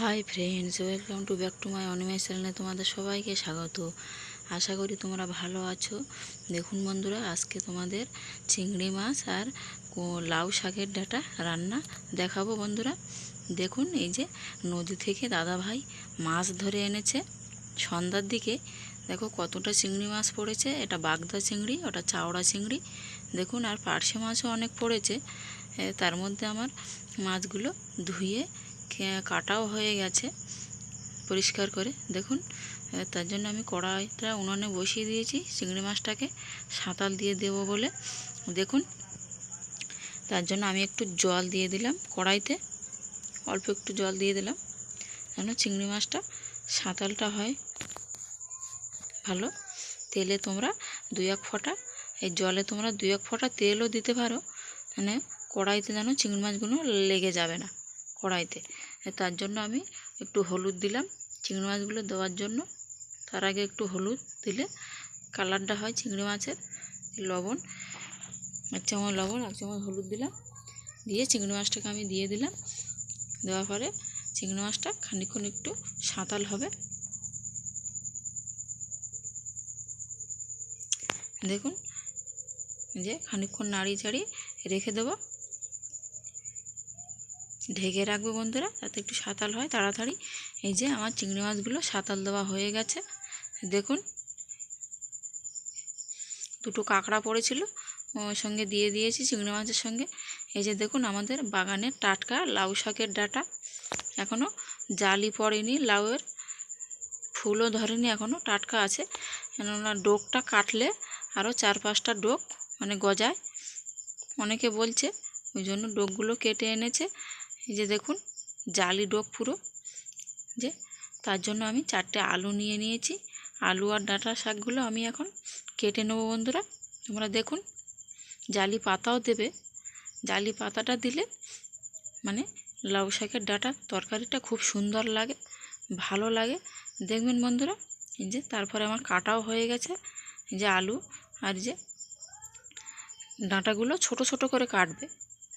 Hi friends welcome to back to my অনিমাই চ্যানেলে তোমাদের সবাইকে স্বাগত। আশা করি তোমরা ভালো আছো। দেখুন বন্ধুরা, আজকে তোমাদের চিংড়ি মাছ আর লাউ শাকের ডাটা রান্না দেখাবো বন্ধুরা। দেখুন, এই যে নদী থেকে দাদা ভাই মাছ ধরে এনেছে। সন্ধ্যার দিকে দেখো কতটা চিংড়ি মাছ পড়েছে। এটা বাগদা চিংড়ি, ওটা চাওড়া চিংড়ি। দেখুন, আর পার্শে মাছও অনেক পড়েছে। তার মধ্যে আমার মাছগুলো ধুয়ে কাটাও হয়ে গেছে পরিষ্কার করে। দেখুন তার জন্য আমি কড়াইটা উনুনে বসিয়ে দিয়েছি চিংড়ি মাছটাকে সাঁতাল দিয়ে দেবো বলে। দেখুন, তার জন্য আমি একটু জল দিয়ে দিলাম কড়াইতে, অল্প একটু জল দিয়ে দিলাম যেন চিংড়ি মাছটা সাঁতালটা হয় ভালো। তেলে তোমরা দুই এক ফোঁটা, এই জলে তোমরা দুই এক ফোঁটা তেলও দিতে পারো মানে কড়াইতে যেন চিংড়ি মাছগুলো লেগে যাবে না। কড়াইতে। তার জন্য আমি একটু হলুদ দিলাম। চিংড়ি মাছগুলো দেওয়ার জন্য তার আগে একটু হলুদ দিলে কালারটা হয় চিংড়ি মাছের, লবণ, এক চামচ লবণ, এক চামচ হলুদ দিলাম। দিয়ে চিংড়ি মাছটাকে আমি দিয়ে দিলাম। দেওয়ার পরে চিংড়ি মাছটা খানিকক্ষণ একটু সাঁতাল হবে। দেখুন যে খানিকক্ষণ নাড়িয়ে চাড়িয়ে রেখে দেবো। ঢেকে রাখবে বন্ধুরা, যাতে একটু সাঁতাল হয় তাড়াতাড়ি। এই যে আমার চিংড়ি মাছগুলো সাঁতাল দেওয়া হয়ে গেছে। দেখুন, দুটো কাঁকড়া পড়েছিল ওর সঙ্গে দিয়ে দিয়েছি চিংড়ি মাছের সঙ্গে। এই যে দেখুন, আমাদের বাগানের টাটকা লাউ শাকের ডাটা এখনও জালি পড়েনি, লাউয়ের ফুলও ধরেনি এখনও টাটকা আছে। কেননা ডোকটা কাটলে আরও চার পাঁচটা ডোক মানে গজায়। অনেকে বলছে, ওই জন্য ডোকগুলো কেটে এনেছে। এই যে দেখুন, জালি ডোক পুরো, যে তার জন্য আমি চারটে আলু নিয়ে নিয়েছি। আলু আর ডাঁটা শাকগুলো আমি এখন কেটে নেব বন্ধুরা। তোমরা দেখুন, জালি পাতাও দেবে। জালি পাতাটা দিলে মানে লাউ শাকের ডাঁটা তরকারিটা খুব সুন্দর লাগে, ভালো লাগে। দেখবেন বন্ধুরা, এই যে তারপরে আমার কাটাও হয়ে গেছে। যে আলু আর যে ডাঁটাগুলো ছোট ছোট করে কাটবে,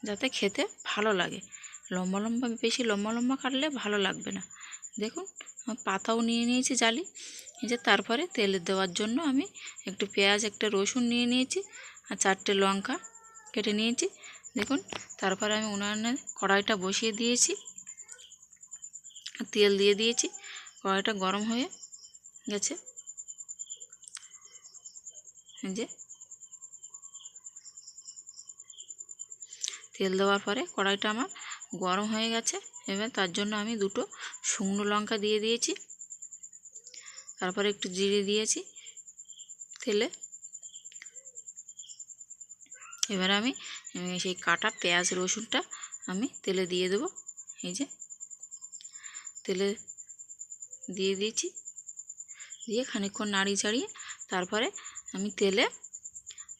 যাতে খেতে ভালো লাগে। লম্বা লম্বা, বেশি লম্বা লম্বা কাটলে ভালো লাগবে না। দেখুন পাতাও নিয়ে নিয়েছি জালি। যে তারপরে তেল দেওয়ার জন্য আমি একটু পেঁয়াজ, একটা রসুন নিয়ে নিয়েছি আর চারটে লঙ্কা কেটে নিয়েছি। দেখুন, তারপরে আমি উনানে কড়াইটা বসিয়ে দিয়েছি। তেল দিয়ে দিয়েছি। কড়াইটা গরম হয়ে গেছে। যে তেল দেওয়ার পরে কড়াইটা আমার গরম হয়ে গেছে। এবার তার জন্য আমি দুটো শুকনো লঙ্কা দিয়ে দিয়েছি। তারপরে একটু জিরে দিয়েছি তেলে। এবার আমি সেই কাটা পেঁয়াজ রসুনটা আমি তেলে দিয়ে দেবো। এই যে তেলে দিয়ে দিয়েছি। দিয়ে খানিকক্ষণ নাড়িয়ে চাড়িয়ে তারপরে আমি তেলে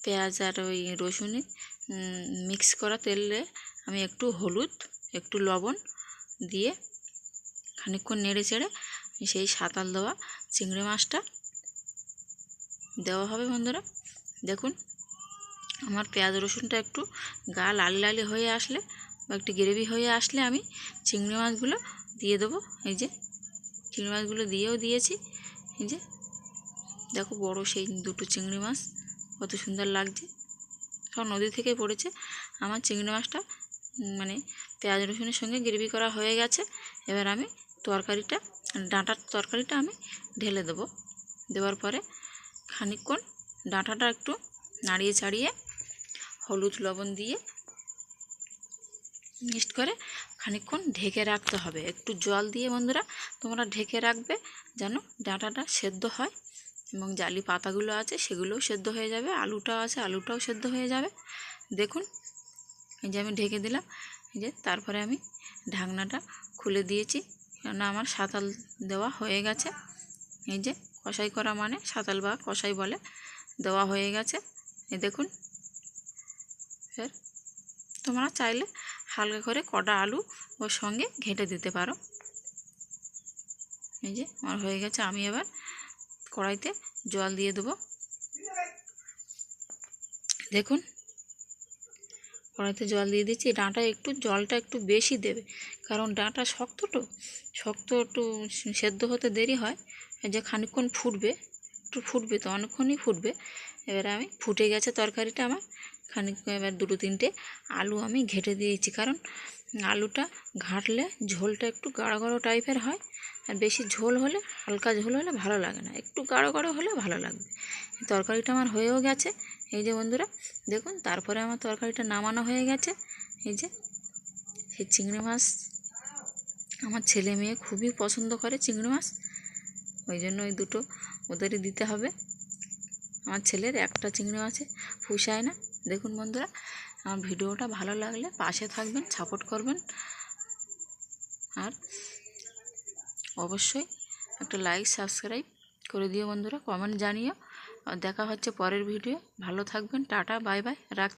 পেঁয়াজ আর ওই রসুনে মিক্স করা তেলে আমি একটু হলুদ, একটু লবণ দিয়ে খানিকক্ষণ নেড়ে চেড়ে সেই সাঁতাল দেওয়া চিংড়ি মাছটা দেওয়া হবে বন্ধুরা। দেখুন, আমার পেঁয়াজ রসুনটা একটু গা লাল লালি হয়ে আসলে বা একটু গ্রেভি হয়ে আসলে আমি চিংড়ি মাছগুলো দিয়ে দেবো। এই যে চিংড়ি মাছগুলো দিয়েও দিয়েছি। এই যে দেখো বড় সেই দুটো চিংড়ি মাছ, কত সুন্দর লাগছে। সব নদী থেকে পড়েছে। আমার চিংড়ি মাছটা মানে পেঁয়াজ রসুনের সঙ্গে গ্রেভি করা হয়ে গেছে। এবার আমি তরকারিটা, ডাঁটার তরকারিটা আমি ঢেলে দেবো। দেওয়ার পরে খানিকক্ষণ ডাঁটাটা একটু নাড়িয়ে ছাড়িয়ে হলুদ লবণ দিয়ে মিক্সড করে খানিকক্ষণ ঢেকে রাখতে হবে। একটু জল দিয়ে বন্ধুরা, তোমরা ঢেকে রাখবে যেন ডাঁটাটা সেদ্ধ হয়। এবং জালি পাতাগুলো আছে, সেগুলোও সেদ্ধ হয়ে যাবে। আলুটাও আছে, আলুটাও সেদ্ধ হয়ে যাবে। দেখুন, এই যে আমি ঢেকে দিলাম, এই যে তারপরে আমি ঢাকনাটা খুলে দিয়েছি, কেননা আমার সাঁতাল দেওয়া হয়ে গেছে। এই যে কষাই করা মানে সাঁতাল বা কষাই বলে দেওয়া হয়ে গেছে। এই দেখুন ফের তোমরা চাইলে হালকা করে কটা আলু ওর সঙ্গে ঘেঁটে দিতে পারো। এই যে আমার হয়ে গেছে, আমি এবার কড়াইতে জল দিয়ে দেবো। দেখুন, কড়াইতে জল দিয়ে দিচ্ছি। ডাঁটা একটু, জলটা একটু বেশি দেবে, কারণ ডাঁটা শক্ত তো। শক্ত একটু সেদ্ধ হতে দেরি হয় যে খানিকক্ষণ ফুটবে, একটু ফুটবে তো, অনেকক্ষণই ফুটবে। এবারে আমি ফুটে গেছে তরকারিটা আমার। খানিক এবার দুটো তিনটে আলু আমি ঘেটে দিয়েছি। কারণ আলুটা ঘাঁটলে ঝোলটা একটু গাঢ় গাঢ় টাইপের হয়, আর বেশি ঝোল হলে, হালকা ঝোল হলে ভালো লাগে না। একটু গাঢ় গাঢ় হলে ভালো লাগবে। তরকারিটা আমার হয়েও গেছে। এই যে বন্ধুরা, দেখুন, তারপরে আমার তরকারিটা নামানো হয়ে গেছে। এই যে সেই চিংড়ি মাছ আমার ছেলে মেয়ে খুবই পছন্দ করে চিংড়ি মাছ। ওই জন্য ওই দুটো ওদেরই দিতে হবে। আমার ছেলের একটা চিংড়ি মাছে পুষায় না। দেখুন বন্ধুরা, আমার ভিডিওটা ভালো লাগলে পাশে থাকবেন সাপোর্ট করবেন। আর অবশ্যই একটা লাইক সাবস্ক্রাইব করে দিও বন্ধুরা কমেন্ট জানিও। দেখা হচ্ছে পরের ভিডিও ভালো থাকবেন, টাটা বাই বাই রাখ